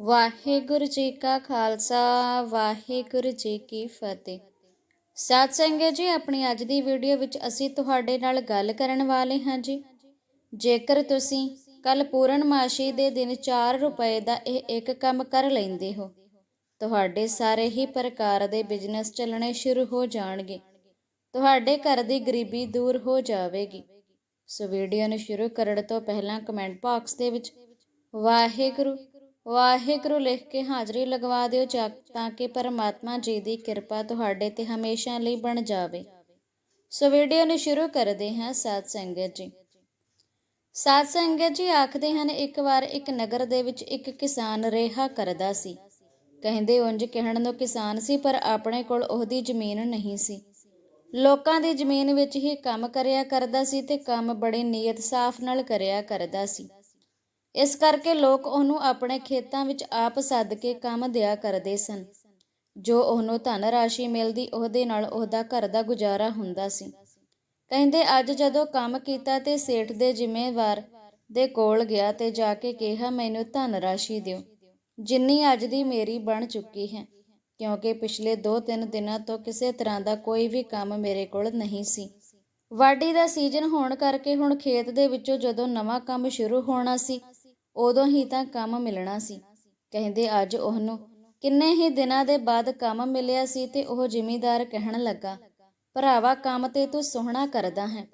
ਵਾਹਿਗੁਰੂ ਜੀ ਕਾ ਖਾਲਸਾ, ਵਾਹਿਗੁਰੂ ਜੀ ਕੀ ਫਤਿਹ। ਸਾਧ ਸੰਗਤ ਜੀ, ਆਪਣੀ ਅੱਜ ਦੀ ਵੀਡੀਓ ਵਿੱਚ ਅਸੀਂ ਤੁਹਾਡੇ ਨਾਲ ਗੱਲ ਕਰਨ ਵਾਲੇ ਹਾਂ ਜੀ। ਜੇਕਰ ਤੁਸੀਂ ਕੱਲ ਪੂਰਨਮਾਸ਼ੀ ਦੇ ਦਿਨ 4 ਰੁਪਏ ਦਾ ਇਹ ਇੱਕ ਕੰਮ ਕਰ ਲੈਂਦੇ ਹੋ, ਤੁਹਾਡੇ ਸਾਰੇ ਹੀ ਪ੍ਰਕਾਰ ਦੇ ਬਿਜ਼ਨਸ ਚੱਲਣੇ ਸ਼ੁਰੂ ਹੋ ਜਾਣਗੇ। ਤੁਹਾਡੇ ਘਰ ਦੀ ਗਰੀਬੀ ਦੂਰ ਹੋ ਜਾਵੇਗੀ। ਸੋ ਵੀਡੀਓ ਨੂੰ ਸ਼ੁਰੂ ਕਰਨ ਤੋਂ ਪਹਿਲਾਂ ਕਮੈਂਟ ਬਾਕਸ ਦੇ ਵਿੱਚ, ਵਾਹਿਗੁਰੂ ਵਾਹਿਗੁਰੂ ਲਿਖ ਕੇ ਹਾਜ਼ਰੀ ਲਗਵਾ ਦਿਓ ਜਾ- ਤਾਂ ਕਿ ਪਰਮਾਤਮਾ ਜੀ ਦੀ ਕਿਰਪਾ ਤੁਹਾਡੇ ਤੇ ਹਮੇਸ਼ਾ ਲਈ ਬਣ ਜਾਵੇ। ਸੋ ਵੀਡੀਓ ਨੂੰ ਸ਼ੁਰੂ ਕਰਦੇ ਹਾਂ ਸਾਧ ਸੰਗਤ ਜੀ। ਸਾਧ ਸੰਗਤ ਜੀ ਆਖਦੇ ਹਨ, ਇੱਕ ਵਾਰ ਇੱਕ ਨਗਰ ਦੇ ਵਿੱਚ ਇੱਕ ਕਿਸਾਨ ਰਿਹਾ ਕਰਦਾ ਸੀ। ਕਹਿੰਦੇ ਉਂਝ ਕਹਿਣ ਨੂੰ ਕਿਸਾਨ ਸੀ, ਪਰ ਆਪਣੇ ਕੋਲ ਉਹਦੀ ਜ਼ਮੀਨ ਨਹੀਂ ਸੀ। ਲੋਕਾਂ ਦੀ ਜ਼ਮੀਨ ਵਿੱਚ ਹੀ ਕੰਮ ਕਰਿਆ ਕਰਦਾ ਸੀ ਤੇ ਕੰਮ ਬੜੀ ਨੀਅਤ ਸਾਫ਼ ਨਾਲ ਕਰਿਆ ਕਰਦਾ ਸੀ। ਇਸ ਕਰਕੇ ਲੋਕ ਉਹਨੂੰ ਆਪਣੇ ਖੇਤਾਂ ਵਿੱਚ ਆਪ ਸੱਦ ਕੇ ਕੰਮ ਦਿਆ ਕਰਦੇ ਸਨ। ਜੋ ਉਹਨੂੰ ਧਨ ਰਾਸ਼ੀ ਮਿਲਦੀ, ਉਹਦੇ ਨਾਲ ਉਹਦਾ ਘਰ ਦਾ ਗੁਜ਼ਾਰਾ ਹੁੰਦਾ ਸੀ। ਕਹਿੰਦੇ, ਅੱਜ ਜਦੋਂ ਕੰਮ ਕੀਤਾ ਤੇ ਸੇਠ ਦੇ ਜ਼ਿੰਮੇਵਾਰ ਦੇ ਕੋਲ ਗਿਆ ਤੇ ਜਾ ਕੇ ਕਿਹਾ, ਮੈਨੂੰ ਧਨ ਰਾਸ਼ੀ ਦਿਓ। ਜਿੰਨੀ ਅੱਜ ਦੀ ਮੇਰੀ ਬਣ ਚੁੱਕੀ ਹੈ। ਕਿਉਂਕਿ ਪਿਛਲੇ 2-3 ਦਿਨਾਂ ਤੋਂ ਕਿਸੇ ਤਰ੍ਹਾਂ ਦਾ ਕੋਈ ਵੀ ਕੰਮ ਮੇਰੇ ਕੋਲ ਨਹੀਂ ਸੀ। ਵਾਢੀ ਦਾ ਸੀਜ਼ਨ ਹੋਣ ਕਰਕੇ ਹੁਣ ਖੇਤ ਦੇ ਵਿੱਚੋਂ ਜਦੋਂ ਨਵਾਂ ਕੰਮ ਸ਼ੁਰੂ ਹੋਣਾ ਸੀ ਉਦੋਂ ਹੀ ਤਾਂ ਕੰਮ ਮਿਲਣਾ ਸੀ। ਕਹਿੰਦੇ ਅੱਜ ਉਹਨੂੰ ਕਿੰਨੇ ਹੀ ਦਿਨਾਂ ਦੇ ਬਾਅਦ ਕੰਮ ਮਿਲਿਆ ਸੀ ਤੇ ਉਹ ਜ਼ਿਮੀਦਾਰ ਕਹਿਣ ਲੱਗਾ, ਭਰਾਵਾ, ਕੰਮ ਤੇ ਤੂੰ ਸੋਹਣਾ ਕਰਦਾ ਹੈ।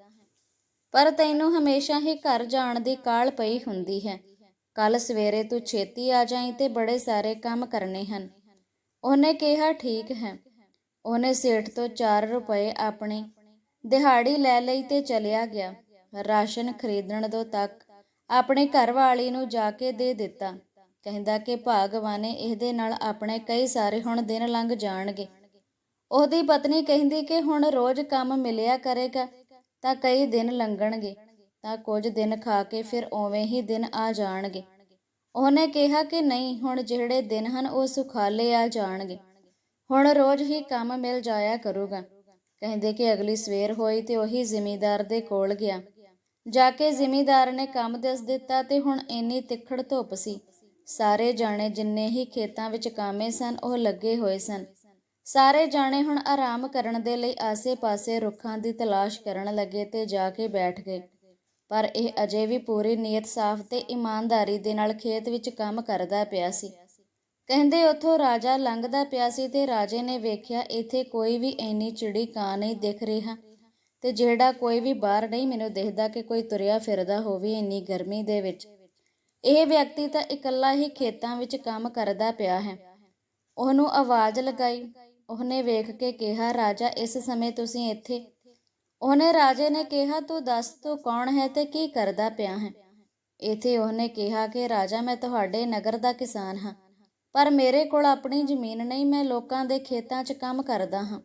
ਪਰ ਤੈਨੂੰ ਹਮੇਸ਼ਾ ਹੀ ਘਰ ਜਾਣ ਦੀ ਕਾਲ ਪਈ ਹੁੰਦੀ ਹੈ। ਕੱਲ ਸਵੇਰੇ ਤੂੰ ਛੇਤੀ ਆ ਜਾਈਂ ਤੇ ਬੜੇ ਸਾਰੇ ਕੰਮ ਕਰਨੇ ਹਨ। ਉਹਨੇ ਕਿਹਾ, ਠੀਕ ਹੈ। ਉਹਨੇ ਸੇਠ ਤੋਂ 4 ਰੁਪਏ ਆਪਣੇ ਦਿਹਾੜੀ ਲੈ ਲਈ ਤੇ ਚਲਿਆ ਗਿਆ। ਰਾਸ਼ਨ ਖਰੀਦਣ ਤੋਂ ਤੱਕ ਆਪਣੇ ਘਰ ਵਾਲੀ ਨੂੰ ਜਾ ਕੇ ਦੇ ਦਿੱਤਾ। ਕਹਿੰਦਾ ਕਿ ਭਾਗਵਾਨੇ ਇਹਦੇ ਨਾਲ ਆਪਣੇ ਕਈ ਸਾਰੇ ਹੁਣ ਦਿਨ ਲੰਘ ਜਾਣਗੇ। ਉਹਦੀ ਪਤਨੀ ਕਹਿੰਦੀ ਕਿ ਹੁਣ ਰੋਜ਼ ਕੰਮ ਮਿਲਿਆ ਕਰੇਗਾ ਤਾਂ ਕਈ ਦਿਨ ਲੰਘਣਗੇ, ਤਾਂ ਕੁਝ ਦਿਨ ਖਾ ਕੇ ਫਿਰ ਉਵੇਂ ਹੀ ਦਿਨ ਆ ਜਾਣਗੇ। ਉਹਨੇ ਕਿਹਾ ਕਿ ਨਹੀਂ, ਹੁਣ ਜਿਹੜੇ ਦਿਨ ਹਨ ਉਹ ਸੁਖਾਲੇ ਆ ਜਾਣਗੇ। ਹੁਣ ਰੋਜ਼ ਹੀ ਕੰਮ ਮਿਲ ਜਾਇਆ ਕਰੂਗਾ। ਕਹਿੰਦੇ ਕਿ ਅਗਲੀ ਸਵੇਰ ਹੋਈ ਤੇ ਉਹੀ ਜ਼ਿਮੀਦਾਰ ਦੇ ਕੋਲ ਗਿਆ। ਜਾ ਕੇ ਜ਼ਿਮੀਦਾਰ ਨੇ ਕੰਮ ਦੱਸ ਦਿੱਤਾ ਤੇ ਹੁਣ ਇੰਨੀ ਤਿੱਖੜ ਧੁੱਪ ਸੀ। ਸਾਰੇ ਜਾਣੇ ਜਿੰਨੇ ਹੀ ਖੇਤਾਂ ਵਿੱਚ ਕਾਮੇ ਸਨ, ਉਹ ਲੱਗੇ ਹੋਏ ਸਨ। ਸਾਰੇ ਜਾਣੇ ਹੁਣ ਆਰਾਮ ਕਰਨ ਦੇ ਲਈ ਆਸੇ-ਪਾਸੇ ਰੁੱਖਾਂ ਦੀ ਤਲਾਸ਼ ਕਰਨ ਲੱਗੇ ਤੇ ਜਾ ਕੇ ਬੈਠ ਗਏ। ਪਰ ਇਹ ਅਜੇ ਵੀ ਪੂਰੀ ਨੀਅਤ ਸਾਫ਼ ਤੇ ਇਮਾਨਦਾਰੀ ਦੇ ਨਾਲ ਖੇਤ ਵਿੱਚ ਕੰਮ ਕਰਦਾ ਪਿਆ ਸੀ। ਕਹਿੰਦੇ ਉੱਥੋਂ ਰਾਜਾ ਲੰਘਦਾ ਪਿਆ ਸੀ ਤੇ ਰਾਜੇ ਨੇ ਵੇਖਿਆ ਇੱਥੇ ਕੋਈ ਵੀ ਐਨੀ ਚਿੜੀ ਕਾਂ ਨਹੀਂ ਦਿਖ ਰਿਹਾ। ਤੇ ਜਿਹੜਾ ਕੋਈ ਵੀ ਬਾਹਰ ਨਹੀਂ ਮੈਨੂੰ ਦਿਖਦਾ ਕਿ ਕੋਈ ਤੁਰਿਆ ਫਿਰਦਾ ਹੋਵੇ ਇੰਨੀ ਗਰਮੀ ਦੇ ਵਿੱਚ, ਇਹ ਵਿਅਕਤੀ ਤਾਂ ਇਕੱਲਾ ਹੀ ਖੇਤਾਂ ਵਿੱਚ ਕੰਮ ਕਰਦਾ ਪਿਆ ਹੈ। ਉਹਨੂੰ ਆਵਾਜ਼ ਲਗਾਈ, ਉਹਨੇ ਵੇਖ ਕੇ ਕਿਹਾ, ਰਾਜਾ, ਇਸ ਸਮੇਂ ਤੁਸੀਂ ਇੱਥੇ? ਉਹਨੇ ਰਾਜੇ ਨੇ ਕਿਹਾ, ਤੂੰ ਦੱਸ, ਤੂੰ ਕੌਣ ਹੈ ਤੇ ਕੀ ਕਰਦਾ ਪਿਆ ਹੈ? ਇਥੇ ਉਹਨੇ ਕਿਹਾ ਕਿ, ਰਾਜਾ, ਮੈਂ ਤੁਹਾਡੇ ਨਗਰ ਦਾ ਕਿਸਾਨ ਹਾਂ, ਪਰ ਮੇਰੇ ਕੋਲ ਆਪਣੀ ਜ਼ਮੀਨ ਨਹੀਂ, ਮੈਂ ਲੋਕਾਂ ਦੇ ਖੇਤਾਂ 'ਚ ਕੰਮ ਕਰਦਾ ਹਾਂ।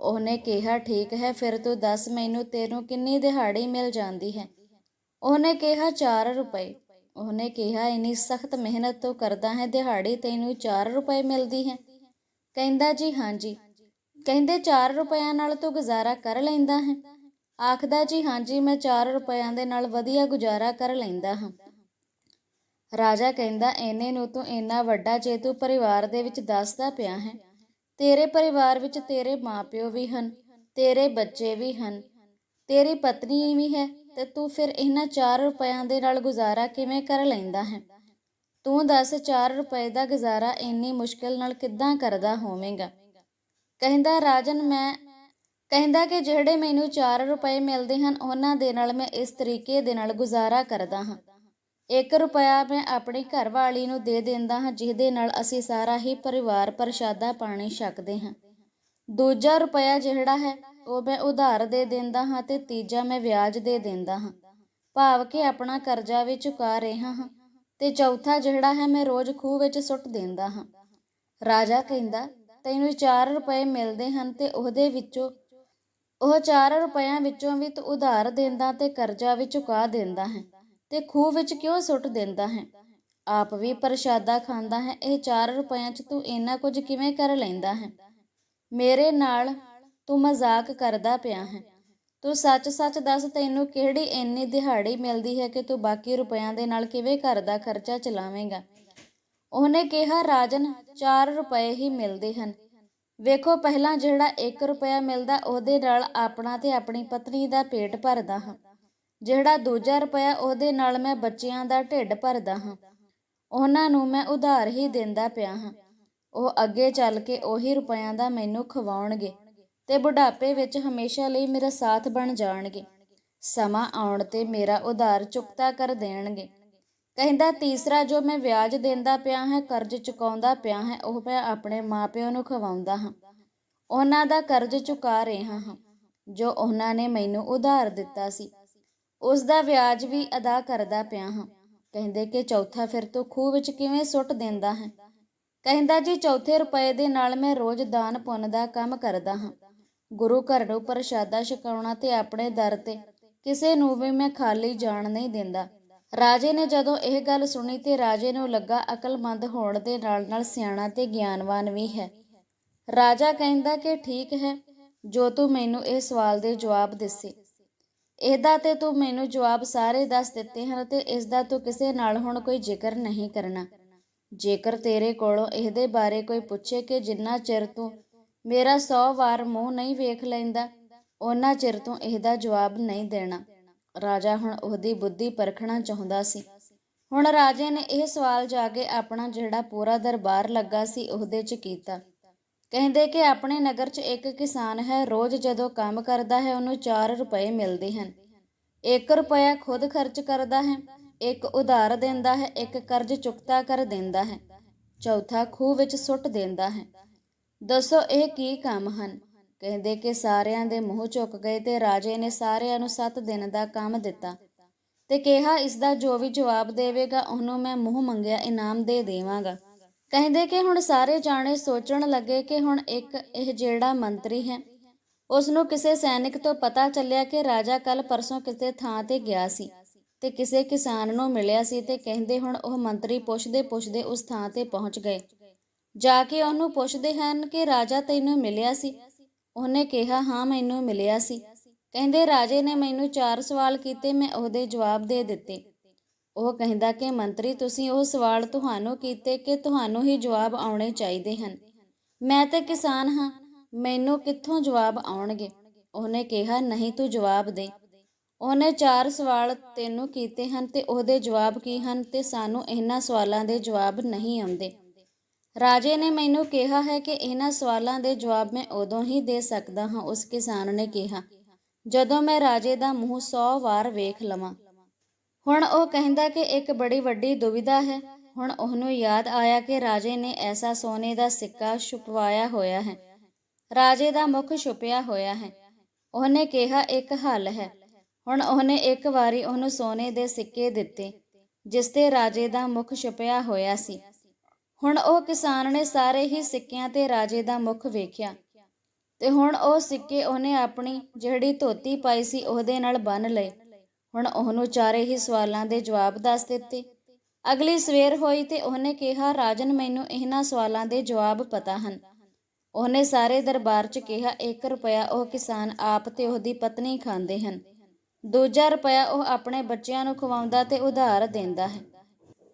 ਉਹਨੇ ਕਿਹਾ, ਠੀਕ ਹੈ, ਫਿਰ ਤੂੰ ਦੱਸ ਮੈਨੂੰ ਤੈਨੂੰ ਕਿੰਨੀ ਦਿਹਾੜੀ ਮਿਲ ਜਾਂਦੀ ਹੈ? ਉਹਨੇ ਕਿਹਾ 4 ਰੁਪਏ। ਉਹਨੇ ਕਿਹਾ, ਇਨੀ ਸਖਤ ਮਿਹਨਤ ਤੋਂ ਕਰਦਾ ਹੈ, ਦਿਹਾੜੀ ਤੈਨੂੰ 4 ਰੁਪਏ ਮਿਲਦੀ ਹੈ? ਕਹਿੰਦਾ, ਜੀ ਹਾਂਜੀ ਕਹਿੰਦੇ 4 ਰੁਪਿਆਂ ਨਾਲ ਤੂੰ ਗੁਜ਼ਾਰਾ ਕਰ ਲੈਂਦਾ ਹੈ? ਆਖਦਾ, ਜੀ ਹਾਂਜੀ ਮੈਂ 4 ਰੁਪਿਆਂ ਦੇ ਨਾਲ ਵਧੀਆ ਗੁਜ਼ਾਰਾ ਕਰ ਲੈਂਦਾ ਹਾਂ। ਰਾਜਾ ਕਹਿੰਦਾ ਐਨੇ ਨੂੰ ਤੂੰ ਇੰਨਾ ਵੱਡਾ ਜੇ ਤੂੰ ਪਰਿਵਾਰ ਦੇ ਵਿੱਚ ਦੱਸਦਾ ਪਿਆ ਹੈ। ਤੇਰੇ ਪਰਿਵਾਰ ਵਿੱਚ ਤੇਰੇ ਮਾਪਿਓ ਵੀ ਹਨ, ਤੇਰੇ ਬੱਚੇ ਵੀ ਹਨ, ਤੇਰੀ ਪਤਨੀ ਵੀ ਹੈ ਤੇ ਤੂੰ ਫਿਰ ਇਹਨਾਂ 4 ਰੁਪਿਆਂ ਦੇ ਨਾਲ ਗੁਜ਼ਾਰਾ ਕਿਵੇਂ ਕਰ ਲੈਂਦਾ ਹੈ? ਤੂੰ ਦੱਸ 4 ਰੁਪਏ ਦਾ ਗੁਜ਼ਾਰਾ ਇੰਨੀ ਮੁਸ਼ਕਿਲ ਨਾਲ ਕਿੱਦਾਂ ਕਰਦਾ ਹੋਵੇਂਗਾ? ਕਹਿੰਦਾ, ਰਾਜਨ, ਮੈਂ ਕਹਿੰਦਾ ਕਿ ਜਿਹੜੇ ਮੈਨੂੰ 4 ਰੁਪਏ ਮਿਲਦੇ ਹਨ, ਉਹਨਾਂ ਦੇ ਨਾਲ ਮੈਂ ਇਸ ਤਰੀਕੇ ਦੇ ਨਾਲ ਗੁਜ਼ਾਰਾ ਕਰਦਾ ਹਾਂ। ਇੱਕ ਰੁਪਇਆ ਮੈਂ ਆਪਣੀ ਘਰਵਾਲੀ ਨੂੰ ਦੇ ਦਿੰਦਾ ਹਾਂ, ਜਿਹਦੇ ਨਾਲ ਅਸੀਂ ਸਾਰਾ ਹੀ ਪਰਿਵਾਰ ਪ੍ਰਸ਼ਾਦਾ ਪਾਣੀ ਛਕਦੇ ਹਾਂ। ਦੂਜਾ ਰੁਪਇਆ ਜਿਹੜਾ ਹੈ, ਉਹ ਮੈਂ ਉਧਾਰ ਦੇ ਦਿੰਦਾ ਹਾਂ ਤੇ ਤੀਜਾ ਮੈਂ ਵਿਆਜ ਦੇ ਦਿੰਦਾ ਹਾਂ। ਭਾਵ ਕਿ ਆਪਣਾ ਕਰਜ਼ਾ ਵੀ ਚੁਕਾ ਰਿਹਾ ਹਾਂ ਤੇ ਚੌਥਾ ਜਿਹੜਾ ਹੈ, ਮੈਂ ਰੋਜ਼ ਖੂਹ ਵਿੱਚ ਸੁੱਟ ਦਿੰਦਾ ਹਾਂ। ਰਾਜਾ ਕਹਿੰਦਾ, ਤੈਨੂੰ 4 ਰੁਪਏ ਮਿਲਦੇ ਹਨ ਤੇ ਉਹਦੇ ਵਿੱਚੋਂ, ਉਹ 4 ਰੁਪਇਆਂ ਵਿੱਚੋਂ ਵੀ ਤੂੰ ਉਧਾਰ ਦਿੰਦਾ ਤੇ ਕਰਜ਼ਾ ਵੀ ਚੁਕਾ ਦਿੰਦਾ ਹੈ। ਤੇ ਖੂਹ ਵਿੱਚ ਕਿਉਂ ਸੁੱਟ ਦਿੰਦਾ ਹੈ? ਆਪ ਵੀ ਪ੍ਰਸ਼ਾਦਾ ਖਾਂਦਾ ਹੈ। ਇਹ 4 ਰੁਪਇਆਂ 'ਚ ਤੂੰ ਇੰਨਾ ਕੁਝ ਕਿਵੇਂ ਕਰ ਲੈਂਦਾ ਹੈ? ਮੇਰੇ ਨਾਲ ਤੂੰ ਮਜ਼ਾਕ ਕਰਦਾ ਪਿਆ ਹੈ। ਤੂੰ ਸੱਚ-ਸੱਚ ਦੱਸ ਤੈਨੂੰ ਕਿਹੜੀ ਇੰਨੀ ਦਿਹਾੜੀ ਮਿਲਦੀ ਹੈ ਕਿ ਤੂੰ ਬਾਕੀ ਰੁਪਇਆਂ ਦੇ ਨਾਲ ਕਿਵੇਂ ਘਰ ਦਾ ਖਰਚਾ ਚਲਾਵੇਂਗਾ? ਉਹਨੇ ਕਿਹਾ, ਰਾਜਨ 4 ਰੁਪਏ ਹੀ ਮਿਲਦੇ ਹਨ। ਵੇਖੋ, ਪਹਿਲਾਂ ਜਿਹੜਾ 1 ਰੁਪਇਆ ਮਿਲਦਾ, ਉਹਦੇ ਨਾਲ ਆਪਣਾ ਤੇ ਆਪਣੀ ਪਤਨੀ ਦਾ ਪੇਟ ਭਰਦਾ ਹਾਂ। ਜਿਹੜਾ ਦੂਜਾ ਰੁਪਇਆ ਉਹਦੇ ਨਾਲ ਮੈਂ ਬੱਚਿਆਂ ਦਾ ਢਿੱਡ ਭਰਦਾ ਹਾਂ। ਉਹਨਾਂ ਨੂੰ ਮੈਂ ਉਧਾਰ ਹੀ ਦਿੰਦਾ ਪਿਆ ਹਾਂ। ਉਹ ਅੱਗੇ ਚੱਲ ਕੇ ਉਹੀ ਰੁਪਇਆਂ ਦਾ ਮੈਨੂੰ ਖਵਾਉਣਗੇ ਤੇ ਬੁਢਾਪੇ ਵਿੱਚ ਹਮੇਸ਼ਾ ਲਈ ਮੇਰਾ ਸਾਥ ਬਣ ਜਾਣਗੇ। ਸਮਾਂ ਆਉਣ ਤੇ ਮੇਰਾ ਉਧਾਰ ਚੁਕਤਾ ਕਰ ਦੇਣਗੇ। ਕਹਿੰਦਾ ਤੀਸਰਾ ਜੋ ਮੈਂ ਵਿਆਜ ਦਿੰਦਾ ਪਿਆ ਹੈ, ਕਰਜ਼ ਚੁਕਾਉਂਦਾ ਪਿਆ ਹੈ, ਉਹ ਮੈਂ ਆਪਣੇ ਮਾਪਿਆਂ ਨੂੰ ਖਵਾਉਂਦਾ ਹਾਂ। ਉਹਨਾਂ ਦਾ ਕਰਜ਼ ਚੁਕਾ ਰਿਹਾ ਹਾਂ, ਜੋ ਉਹਨਾਂ ਨੇ ਮੈਨੂੰ ਉਧਾਰ ਦਿੱਤਾ ਸੀ। ਉਸ ਦਾ ਵਿਆਜ ਵੀ ਅਦਾ ਕਰਦਾ ਪਿਆ ਹਾਂ। ਕਹਿੰਦੇ ਕਿ ਚੌਥਾ ਫਿਰ ਤੂੰ ਖੂਹ ਵਿੱਚ ਕਿਵੇਂ ਸੁੱਟ ਦਿੰਦਾ ਹੈ? ਕਹਿੰਦਾ, ਜੀ ਚੌਥੇ ਰੁਪਏ ਦੇ ਨਾਲ ਮੈਂ ਰੋਜ਼ ਦਾਨ ਪੁੰਨ ਦਾ ਕੰਮ ਕਰਦਾ ਹਾਂ। ਗੁਰੂ ਘਰ ਨੂੰ ਪ੍ਰਸ਼ਾਦਾ ਛਕਾਉਣਾ ਤੇ ਆਪਣੇ ਦਰ ਤੇ ਕਿਸੇ ਨੂੰ ਵੀ ਮੈਂ ਖਾਲੀ ਜਾਣ ਨਹੀਂ ਦਿੰਦਾ। ਰਾਜੇ ਨੇ ਜਦੋਂ ਇਹ ਗੱਲ ਸੁਣੀ ਤੇ ਰਾਜੇ ਨੂੰ ਲੱਗਾ ਅਕਲਮੰਦ ਹੋਣ ਦੇ ਨਾਲ ਨਾਲ ਸਿਆਣਾ ਤੇ ਗਿਆਨਵਾਨ ਵੀ ਹੈ। ਰਾਜਾ ਕਹਿੰਦਾ ਕਿ ਠੀਕ ਹੈ, ਜੋ ਤੂੰ ਮੈਨੂੰ ਇਹ ਸਵਾਲ ਦੇ ਜਵਾਬ ਦਿੱਸੇ। ਇਹਦਾ ਤੇ ਤੂੰ ਮੈਨੂੰ ਜਵਾਬ ਸਾਰੇ ਦੱਸ ਦਿੱਤੇ ਹਨ ਤੇ ਇਸ ਦਾ ਤੂੰ ਕਿਸੇ ਨਾਲ ਹੁਣ ਕੋਈ ਜ਼ਿਕਰ ਨਹੀਂ ਕਰਨਾ। ਜੇਕਰ ਤੇਰੇ ਕੋਲੋਂ ਇਹਦੇ ਬਾਰੇ ਕੋਈ ਪੁੱਛੇ ਕਿ ਜਿੰਨਾ ਚਿਰ ਤੂੰ ਮੇਰਾ 100 ਵਾਰ ਮੂੰਹ ਨਹੀਂ ਵੇਖ ਲੈਂਦਾ ਉਹਨਾਂ ਚਿਰ ਤੂੰ ਇਹਦਾ ਜਵਾਬ ਨਹੀਂ ਦੇਣਾ। ਰਾਜਾ ਹੁਣ ਉਹਦੀ ਬੁੱਧੀ ਪਰਖਣਾ ਚਾਹੁੰਦਾ ਸੀ। ਹੁਣ ਰਾਜੇ ਨੇ ਇਹ ਸਵਾਲ ਜਾ ਕੇ ਆਪਣਾ ਜਿਹੜਾ ਪੂਰਾ ਦਰਬਾਰ ਲੱਗਾ ਸੀ ਉਹਦੇ 'ਚ ਕੀਤਾ। ਕਹਿੰਦੇ ਕਿ ਆਪਣੇ ਨਗਰ 'ਚ ਇੱਕ ਕਿਸਾਨ ਹੈ, ਰੋਜ਼ ਜਦੋਂ ਕੰਮ ਕਰਦਾ ਹੈ, ਉਹਨੂੰ 4 ਰੁਪਏ ਮਿਲਦੇ ਹਨ। 1 ਰੁਪਇਆ ਖੁਦ ਖਰਚ ਕਰਦਾ ਹੈ, ਇੱਕ ਉਧਾਰ ਦਿੰਦਾ ਹੈ, ਇੱਕ ਕਰਜ਼ ਚੁਕਤਾ ਕਰ ਦਿੰਦਾ ਹੈ, ਚੌਥਾ ਖੂਹ ਵਿੱਚ ਸੁੱਟ ਦਿੰਦਾ ਹੈ। ਦੱਸੋ, ਇਹ ਕੀ ਕੰਮ ਹਨ? ਕਹਿੰਦੇ ਕਿ ਸਾਰਿਆਂ ਦੇ ਮੂੰਹ ਚੁੱਕ ਗਏ ਤੇ ਰਾਜੇ ਨੇ ਸਾਰਿਆਂ ਨੂੰ 7 ਦਿਨ ਦਾ ਕੰਮ ਦਿੱਤਾ ਤੇ ਕਿਹਾ ਇਸ ਦਾ ਜੋ ਵੀ ਜਵਾਬ ਦੇਵੇਗਾ, ਉਹਨੂੰ ਮੈਂ ਮੂੰਹ ਮੰਗਿਆ ਇਨਾਮ ਦੇ ਦੇਵਾਂਗਾ। ਕਹਿੰਦੇ ਕਿ ਹੁਣ ਸਾਰੇ ਜਾਣੇ ਸੋਚਣ ਲੱਗੇ ਕਿ ਹੁਣ ਇੱਕ ਇਹ ਜਿਹੜਾ ਮੰਤਰੀ ਹੈ ਉਸ ਨੂੰ ਕਿਸੇ ਸੈਨਿਕ ਤੋਂ ਪਤਾ ਚੱਲਿਆ ਕਿ ਰਾਜਾ ਕੱਲ ਪਰਸੋਂ ਕਿਸੇ ਥਾਂ ਤੇ ਗਿਆ ਸੀ ਤੇ ਕਿਸੇ ਕਿਸਾਨ ਨੂੰ ਮਿਲਿਆ ਸੀ ਤੇ ਕਹਿੰਦੇ ਹੁਣ ਉਹ ਮੰਤਰੀ ਪੁੱਛਦੇ ਪੁੱਛਦੇ ਉਸ ਥਾਂ ਤੇ ਪਹੁੰਚ ਗਏ। ਜਾ ਕੇ ਉਹਨੂੰ ਪੁੱਛਦੇ ਹਨ ਕਿ ਰਾਜਾ ਤੈਨੂੰ ਮਿਲਿਆ ਸੀ? ਉਹਨੇ ਕਿਹਾ, ਹਾਂ, ਮੈਨੂੰ ਮਿਲਿਆ ਸੀ। ਕਹਿੰਦੇ, ਰਾਜੇ ਨੇ ਮੈਨੂੰ ਚਾਰ ਸਵਾਲ ਕੀਤੇ, ਮੈਂ ਉਹਦੇ ਜਵਾਬ ਦੇ ਦਿੱਤੇ। ਉਹ ਕਹਿੰਦਾ ਕਿ ਮੰਤਰੀ, ਤੁਸੀਂ ਉਹ ਸਵਾਲ ਤੁਹਾਨੂੰ ਕੀਤੇ ਕਿ ਤੁਹਾਨੂੰ ਹੀ ਜਵਾਬ ਆਉਣੇ ਚਾਹੀਦੇ ਹਨ। ਮੈਂ ਤੇ ਕਿਸਾਨ ਹਾਂ, ਮੈਨੂੰ ਕਿੱਥੋਂ ਜਵਾਬ ਆਉਣਗੇ? ਉਹਨੇ ਕਿਹਾ, ਨਹੀਂ ਤੂੰ ਜਵਾਬ ਦੇ। ਉਹਨੇ ਚਾਰ ਸਵਾਲ ਤੈਨੂੰ ਕੀਤੇ ਹਨ ਤੇ ਉਹਦੇ ਜਵਾਬ ਕੀ ਹਨ ਤੇ ਸਾਨੂੰ ਇਹਨਾਂ ਸਵਾਲਾਂ ਦੇ ਜਵਾਬ ਨਹੀਂ ਆਉਂਦੇ। ਰਾਜੇ ਨੇ ਮੈਨੂੰ ਕਿਹਾ ਹੈ ਕਿ ਇਹਨਾਂ ਸਵਾਲਾਂ ਦੇ ਜਵਾਬ ਮੈਂ ਉਦੋਂ ਹੀ ਦੇ ਸਕਦਾ ਹਾਂ, ਉਸ ਕਿਸਾਨ ਨੇ ਕਿਹਾ। ਜਦੋਂ ਮੈਂ ਰਾਜੇ ਦਾ ਮੂੰਹ 100 ਵਾਰ ਵੇਖ ਲਵਾਂ ਹੁਣ ਉਹ ਕਹਿੰਦਾ ਕਿ ਇੱਕ ਬੜੀ ਵੱਡੀ ਦੁਵਿਧਾ ਹੈ। ਹੁਣ ਉਹਨੂੰ ਯਾਦ ਆਇਆ ਕਿ ਰਾਜੇ ਨੇ ਐਸਾ ਸੋਨੇ ਦਾ ਸਿੱਕਾ ਛੁਪਵਾਇਆ ਹੋਇਆ ਹੈ। ਰਾਜੇ ਦਾ ਮੁਖ ਛੁਪਿਆ ਹੋਇਆ ਹੈ। ਉਹਨੇ ਕਿਹਾ, ਇੱਕ ਹੱਲ ਹੈ। ਹੁਣ ਉਹਨੇ ਇੱਕ ਵਾਰੀ ਉਹਨੂੰ ਸੋਨੇ ਦੇ ਸਿੱਕੇ ਦਿੱਤੇ, ਜਿਸ ਤੇ ਰਾਜੇ ਦਾ ਮੁਖ ਛੁਪਿਆ ਹੋਇਆ ਸੀ। ਹੁਣ ਉਹ ਕਿਸਾਨ ਨੇ ਸਾਰੇ ਹੀ ਸਿੱਕਿਆਂ ਤੇ ਰਾਜੇ ਦਾ ਮੁਖ ਵੇਖਿਆ ਤੇ ਹੁਣ ਉਹ ਸਿੱਕੇ ਉਹਨੇ ਆਪਣੀ ਜਿਹੜੀ ਧੋਤੀ ਪਾਈ ਸੀ, ਉਹਦੇ ਨਾਲ ਬੰਨ ਲਏ। ਹੁਣ ਉਹਨੂੰ ਚਾਰੇ ਹੀ ਸਵਾਲਾਂ ਦੇ ਜਵਾਬ ਦੱਸ ਦਿੱਤੇ। ਅਗਲੀ ਸਵੇਰ ਹੋਈ ਤੇ ਉਹਨੇ ਕਿਹਾ, ਰਾਜਨ, ਮੈਨੂੰ ਇਹਨਾਂ ਸਵਾਲਾਂ ਦੇ ਜਵਾਬ ਪਤਾ ਹਨ। ਉਹਨੇ ਸਾਰੇ ਦਰਬਾਰ 'ਚ ਕਿਹਾ 1 ਰੁਪਇਆ ਉਹ ਕਿਸਾਨ ਆਪ ਤੇ ਉਹਦੀ ਪਤਨੀ ਖਾਂਦੇ ਹਨ। ਦੂਜਾ ਰੁਪਇਆ ਉਹ ਆਪਣੇ ਬੱਚਿਆਂ ਨੂੰ ਖਵਾਉਂਦਾ ਤੇ ਉਧਾਰ ਦਿੰਦਾ ਹੈ।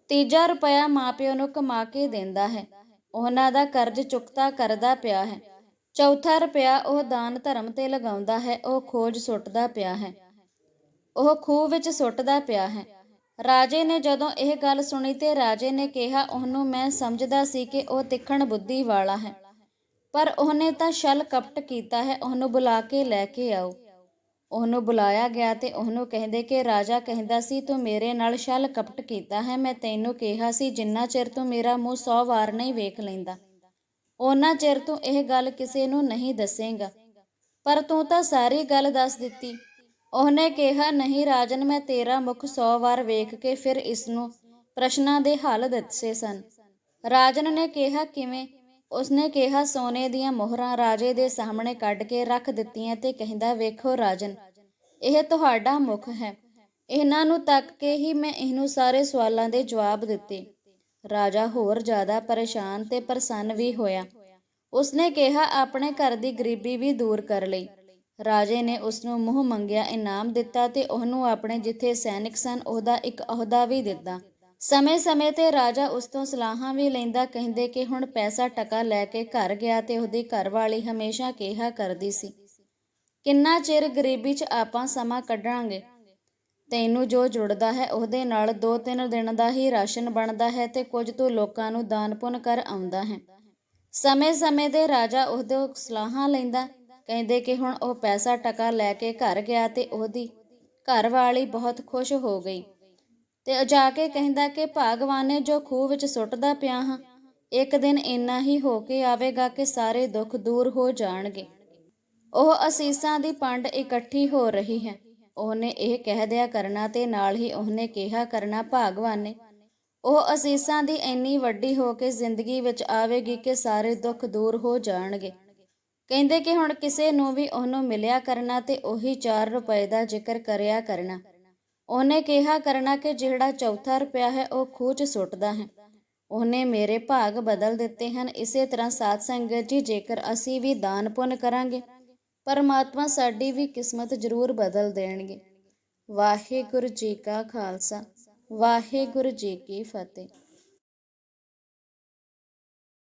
ਤੀਜਾ ਰੁਪਇਆ ਮਾਪਿਓ ਨੂੰ ਕਮਾ ਕੇ ਦਿੰਦਾ ਹੈ। ਉਹਨਾਂ ਦਾ ਕਰਜ਼ ਚੁਕਤਾ ਕਰਦਾ ਪਿਆ ਹੈ। ਚੌਥਾ ਰੁਪਇਆ ਉਹ ਦਾਨ ਧਰਮ ਤੇ ਲਗਾਉਂਦਾ ਹੈ। ਉਹ ਖੋਜ ਸੁੱਟਦਾ ਪਿਆ ਹੈ। ਉਹ ਖੂਹ ਵਿੱਚ ਸੁੱਟਦਾ ਪਿਆ ਹੈ। ਰਾਜੇ ਨੇ ਜਦੋਂ ਇਹ ਗੱਲ ਸੁਣੀ ਤੇ ਰਾਜੇ ਨੇ ਕਿਹਾ, ਉਹਨੂੰ ਮੈਂ ਸਮਝਦਾ ਸੀ ਕਿ ਉਹ ਤਿੱਖਣ ਬੁੱਧੀ ਵਾਲਾ ਹੈ, ਪਰ ਉਹਨੇ ਤਾਂ ਛਲ ਕਪਟ ਕੀਤਾ ਹੈ, ਉਹਨੂੰ ਬੁਲਾ ਕੇ ਲੈ ਕੇ ਆਓ। ਉਹਨੂੰ ਬੁਲਾਇਆ ਗਿਆ ਤੇ ਉਹਨੂੰ ਕਹਿੰਦੇ ਕਿ, ਰਾਜਾ ਕਹਿੰਦਾ ਸੀ, ਤੂੰ ਮੇਰੇ ਨਾਲ ਛਲ ਕਪਟ ਕੀਤਾ ਹੈ, ਮੈਂ ਤੈਨੂੰ ਕਿਹਾ ਸੀ, ਜਿੰਨਾ ਚਿਰ ਤੂੰ ਮੇਰਾ ਮੂੰਹ 100 ਵਾਰ ਨਹੀਂ ਵੇਖ ਲੈਂਦਾ ਉਹਨਾਂ ਚਿਰ ਤੂੰ ਇਹ ਗੱਲ ਕਿਸੇ ਨੂੰ ਨਹੀਂ ਦੱਸੇਂਗਾ। ਪਰ ਤੂੰ ਤਾਂ ਸਾਰੀ ਗੱਲ ਦੱਸ ਦਿੱਤੀ ਉਹਨੇ ਕਿਹਾ, ਨਹੀਂ ਰਾਜਨ, ਮੈਂ ਤੇਰਾ ਮੁਖ 100 ਵਾਰ ਵੇਖ ਕੇ ਫਿਰ ਇਸ ਨੂੰ ਪ੍ਰਸ਼ਨਾਂ ਦੇ ਹੱਲ ਦੱਸੇ ਸਨ। ਰਾਜਨ ਨੇ ਕਿਹਾ, ਕਿਵੇਂ? ਉਸਨੇ ਕਿਹਾ, ਸੋਨੇ ਦੀਆਂ ਮੋਹਰਾਂ ਰਾਜੇ ਦੇ ਸਾਹਮਣੇ ਕੱਢ ਕੇ ਰੱਖ ਦਿੱਤੀਆਂ ਤੇ ਕਹਿੰਦਾ, ਵੇਖੋ ਰਾਜਨ, ਇਹ ਤੁਹਾਡਾ ਮੁਖ ਹੈ। ਇਹਨਾਂ ਨੂੰ ਤੱਕ ਕੇ ਹੀ ਮੈਂ ਇਹਨੂੰ ਸਾਰੇ ਸਵਾਲਾਂ ਦੇ ਜਵਾਬ ਦਿੱਤੇ। ਰਾਜਾ ਹੋਰ ਜ਼ਿਆਦਾ ਪਰੇਸ਼ਾਨ ਤੇ ਪ੍ਰਸੰਨ ਵੀ ਹੋਇਆ। ਉਸਨੇ ਕਿਹਾ, ਆਪਣੇ ਘਰ ਦੀ ਗਰੀਬੀ ਵੀ ਦੂਰ ਕਰ ਲਈ। ਰਾਜੇ ਨੇ ਉਸ ਨੂੰ ਮੂੰਹ ਮੰਗਿਆ, ਇਨਾਮ ਦਿੱਤਾ ਤੇ ਉਹਨੂੰ ਆਪਣੇ ਜਿੱਥੇ ਸੈਨਿਕ ਸਨ, ਉਹਦਾ ਇੱਕ ਅਹੁਦਾ ਵੀ ਦਿੱਤਾ। ਸਮੇਂ-ਸਮੇਂ ਤੇ ਰਾਜਾ ਉਸ ਤੋਂ ਸਲਾਹਾਂ ਵੀ ਲੈਂਦਾ, ਕਹਿੰਦੇ ਕਿ ਹੁਣ ਪੈਸਾ ਟਕਾ ਲੈ ਕੇ ਘਰ ਗਿਆ ਤੇ ਉਹਦੀ ਘਰਵਾਲੀ ਹਮੇਸ਼ਾ ਕਿਹਾ ਕਰਦੀ ਸੀ, ਕਿੰਨਾ ਚਿਰ ਗਰੀਬੀ 'ਚ ਆਪਾਂ ਸਮਾਂ ਕੱਢਾਂਗੇ? ਤੈਨੂੰ ਜੋ ਜੁੜਦਾ ਹੈ, ਉਹਦੇ ਨਾਲ ਦੋ ਤਿੰਨ ਦਿਨ ਦਾ ਹੀ ਰਾਸ਼ਨ ਬਣਦਾ ਹੈ ਤੇ ਕੁਝ ਤੂੰ ਲੋਕਾਂ ਨੂੰ ਦਾਨ ਪੁੰਨ ਕਰ ਆਉਂਦਾ ਹੈ। ਸਮੇਂ-ਸਮੇਂ ਦੇ ਰਾਜਾ ਉਹਦੇ ਸਲਾਹਾਂ ਲੈਂਦਾ ਕਹਿੰਦੇ ਕਿ ਹੁਣ ਉਹ ਪੈਸਾ ਟਕਾ ਲੈ ਕੇ ਘਰ ਗਿਆ ਤੇ ਉਹਦੀ ਘਰ ਵਾਲੀ ਬਹੁਤ ਖੁਸ਼ ਹੋ ਗਈ। ਤੇ ਉਹ ਜਾ ਕੇ ਕਹਿੰਦਾ ਕਿ ਭਗਵਾਨ ਨੇ ਜੋ ਖੂਹ ਵਿੱਚ ਸੁੱਟਦਾ ਪਿਆ ਹਾਂ, ਇੱਕ ਦਿਨ ਇੰਨਾ ਹੀ ਹੋ ਕੇ ਆਵੇਗਾ ਕਿ ਸਾਰੇ ਦੁੱਖ ਦੂਰ ਹੋ ਜਾਣਗੇ। ਉਹ ਅਸੀਸਾਂ ਦੀ ਪੰਡ ਇਕੱਠੀ ਹੋ ਰਹੀ ਹੈ। ਉਹਨੇ ਇਹ ਕਹਿ ਦਿਆ ਕਰਨਾ ਤੇ ਨਾਲ ਹੀ ਉਹਨੇ ਕਿਹਾ ਕਰਨਾ, ਭਗਵਾਨ ਨੇ ਉਹ ਅਸੀਸਾਂ ਦੀ ਇੰਨੀ ਵੱਡੀ ਹੋ ਕੇ ਜ਼ਿੰਦਗੀ ਵਿੱਚ ਆਵੇਗੀ ਕਿ ਸਾਰੇ ਦੁੱਖ ਦੂਰ ਹੋ ਜਾਣਗੇ। ਕਹਿੰਦੇ ਕਿ ਹੁਣ ਕਿਸੇ ਨੂੰ ਵੀ ਉਹਨੂੰ ਮਿਲਿਆ ਕਰਨਾ ਤੇ ਉਹੀ 4 ਰੁਪਏ ਦਾ ਜ਼ਿਕਰ ਕਰਿਆ ਕਰਨਾ। ਉਹਨੇ ਕਿਹਾ ਕਰਨਾ ਕਿ ਜਿਹੜਾ ਚੌਥਾ ਰੁਪਿਆ ਹੈ ਉਹ ਖੂਹ 'ਚ ਸੁੱਟਦਾ ਹੈ। ਉਹਨੇ ਮੇਰੇ ਭਾਗ ਬਦਲ ਦਿੱਤੇ ਹਨ। ਇਸੇ ਤਰ੍ਹਾਂ ਸਾਧ ਸੰਗਤ ਜੀ, ਜੇਕਰ ਅਸੀਂ ਵੀ ਦਾਨ ਪੁੰਨ ਕਰਾਂਗੇ, ਪਰਮਾਤਮਾ ਸਾਡੀ ਵੀ ਕਿਸਮਤ ਜ਼ਰੂਰ ਬਦਲ ਦੇਣਗੇ। ਵਾਹਿਗੁਰੂ ਜੀ ਕਾ ਖਾਲਸਾ, ਵਾਹਿਗੁਰੂ ਜੀ ਕੀ ਫਤਿਹ।